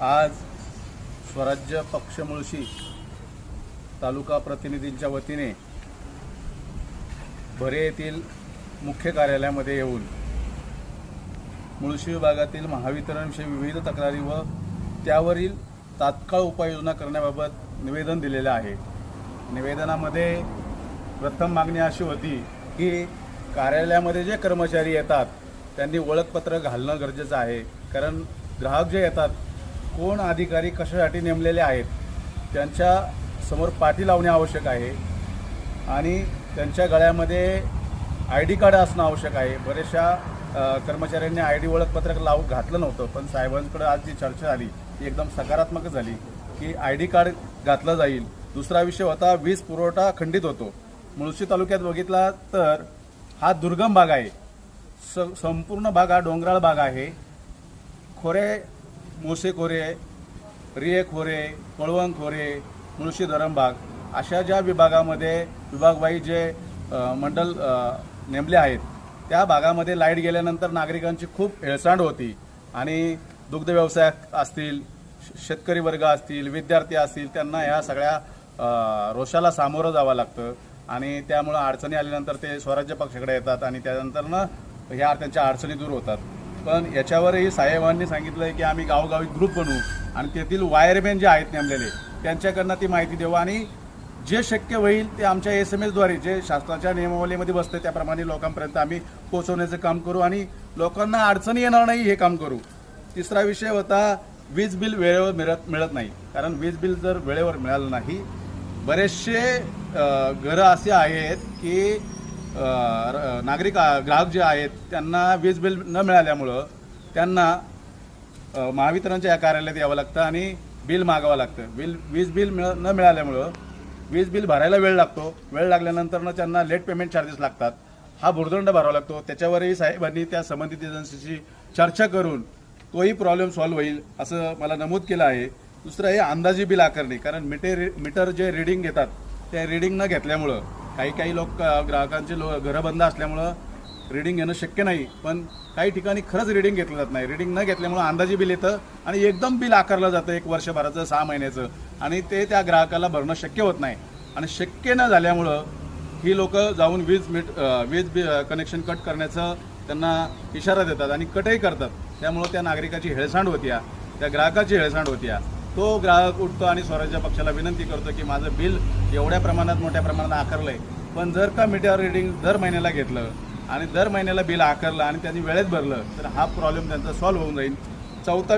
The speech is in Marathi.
आज स्वराज्य पक्ष मुळशी तालुका प्रतिनिधींच्या वतीने भरे येथील मुख्य कार्यालयामध्ये येऊन मुळशी विभागातील महावितरणविषयी विविध तक्रारी व त्यावरील तात्काळ उपाययोजना करण्याबाबत निवेदन दिलेलं आहे. निवेदनामध्ये प्रथम मागणी अशी होती की कार्यालयामध्ये जे कर्मचारी येतात त्यांनी ओळखपत्र घालणं गरजेचं आहे. कारण ग्राहक जे येतात कोण अधिकारी कशासाठी नेमलेले आहेत त्यांच्यासमोर पाठी लावणे आवश्यक आहे आणि त्यांच्या गळ्यामध्ये आय डी कार्ड असणं आवश्यक आहे. बरेचशा कर्मचाऱ्यांनी आय डी ओळखपत्रक लावून घातलं नव्हतं पण साहेबांकडे आज जी चर्चा झाली ती एकदम सकारात्मक झाली की आय डी कार्ड घातलं जाईल. दुसरा विषय होता वीज पुरवठा खंडित होतो. मुळशी तालुक्यात बघितला तर हा दुर्गम भाग आहे. स संपूर्ण भाग हा डोंगराळ भाग आहे. खोरे मोसे खोरे रिये खोरे पळवण खोरे मुळशी धरमबाग अशा ज्या विभागामध्ये विभागवाई जे मंडल नेमले आहेत त्या भागामध्ये लाइट गेल्यानंतर नागरिकांची खूप हेळसांड होती. आणि दुग्ध व्यवसाय असतील श- शेतकरी वर्ग असतील विद्यार्थी असतील त्यांना ह्या सगळ्या रोषाला सामोरं जावं लागतं. आणि त्यामुळं अडचणी आल्यानंतर ते स्वराज्य पक्षाकडे येतात आणि त्यानंतरनं ह्या त्यांच्या अडचणी दूर होतात. पण याच्यावरही साहेबांनी सांगितलं आहे की आम्ही गावोगावी ग्रुप बनवू आणि तेथील वायरमॅन जे आहेत नेमलेले त्यांच्याकडनं ती माहिती देऊ आणि जे शक्य होईल ते आमच्या एस एम एसद्वारे जे शासनाच्या नियमावलीमध्ये बसते त्याप्रमाणे लोकांपर्यंत आम्ही पोहोचवण्याचं काम करू आणि लोकांना अडचणी येणार नाही हे काम करू. तिसरा विषय होता वीज बिल वेळेवर मिळत मिळत नाही. कारण वीज बिल जर वेळेवर मिळालं नाही बरेचसे घरं असे आहेत की नागरिक ग्राहक जे आहेत त्यांना वीज बिल न मिळाल्यामुळं त्यांना महावितरणच्या या कार्यालयात यावं लागतं आणि बिल मागावं लागतं. बिल वीज बिल मिळ न मिळाल्यामुळं वीज बिल भरायला वेळ लागतो. वेळ लागल्यानंतरनं त्यांना लेट पेमेंट चार्जेस लागतात. हा भुर्दंड भरावा लागतो. त्याच्यावरही साहेबांनी त्या संबंधित एजन्सीशी चर्चा करून तोही प्रॉब्लेम सॉल्व्ह होईल असं मला नमूद केलं आहे. दुसरं हे अंदाजी बिल आकारणी. कारण मीटर मीटर जे रिडिंग घेतात ते रिडिंग न घेतल्यामुळं काही काही लोक ग्राहकांचे लो घरं बंद असल्यामुळं रिडिंग घेणं शक्य नाही. पण काही ठिकाणी खरंच रिडिंग घेतलं जात नाही. रिडिंग न घेतल्यामुळं अंदाजे बिल येतं आणि एकदम बिल आकारलं जातं एक वर्षभराचं सहा महिन्याचं. आणि ते त्या ग्राहकाला भरणं शक्य होत नाही. आणि शक्य न झाल्यामुळं ही लोक जाऊन वीज मीट वीज बि कनेक्शन कट करण्याचं त्यांना इशारा देतात आणि कटही करतात. त्यामुळं त्या नागरिकाची हेळसांड होत्या. त्या ग्राहकाची हेळसांड होत्या. तो ग्राहक उठतो आणि स्वराज्य पक्षाला विनंती करतो की माझं बिल एवढ्या प्रमाणात मोठ्या प्रमाणात आकारलंय. पण जर का मीटर रिडिंग दर महिन्याला घेतलं आणि दर महिन्याला बिल आकारलं आणि त्यांनी वेळेत भरलं तर हा प्रॉब्लेम त्यांचा सॉल्व्ह होऊन जाईल. चौथा